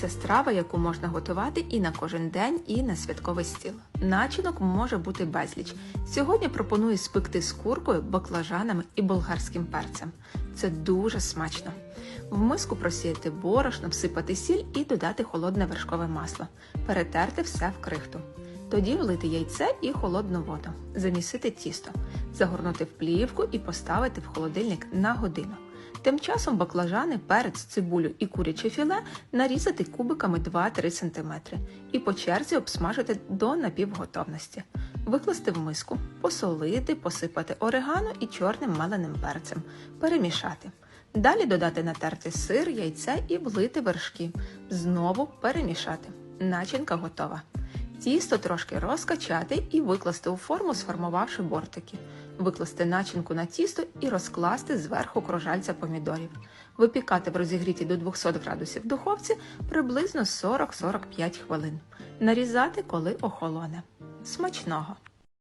це страва, яку можна готувати і на кожен день, і на святковий стіл. Начинок може бути безліч. Сьогодні пропоную спекти з куркою, баклажанами і болгарським перцем. Це дуже смачно. В миску просіяти борошно, всипати сіль і додати холодне вершкове масло. Перетерти все в крихту. Тоді влити яйце і холодну воду, замісити тісто, загорнути в плівку і поставити в холодильник на годину. Тим часом баклажани, перець, цибулю і куряче філе нарізати кубиками 2-3 см і по черзі обсмажити до напівготовності. Викласти в миску, посолити, посипати орегано і чорним меленим перцем, перемішати. Далі додати натертий сир, яйце і влити вершки. Знову перемішати. Начинка готова. Тісто трошки розкачати і викласти у форму, сформувавши бортики. Викласти начинку на тісто і розкласти зверху кружальця помідорів. Випікати в розігріті до 200 градусів духовці приблизно 40-45 хвилин. Нарізати, коли охолоне. Смачного!